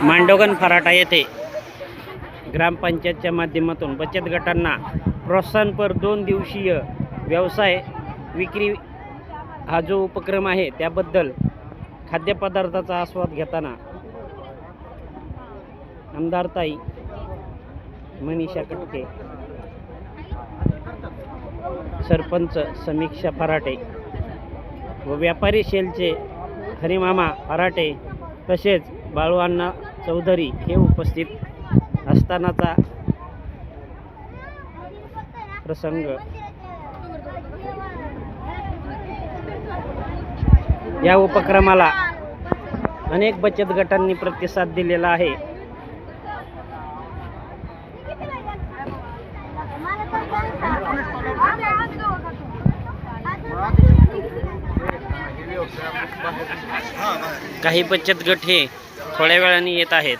मांडोगन फराटा येथे ग्रामपंचायतच्या माध्यमातून बचत गटांना प्रोत्साहनपर दोन दिवसीय व्यवसाय विक्री हा जो उपक्रम आहे त्याबद्दल खाद्यपदार्थाचा आस्वाद घेताना आमदारताई मनीषा कटके सरपंच समीक्षा फराटे व व्यापारी शेलचे हरिमामा फराटे तसेच बाळूअण्णा चौधरी हे उपस्थित असतानाचा प्रसंग. या उपक्रमाला अनेक बचत गटांनी प्रतिसाद दिलेला आहे. काही बचत गट हे थोड्या वेळाने येत आहेत.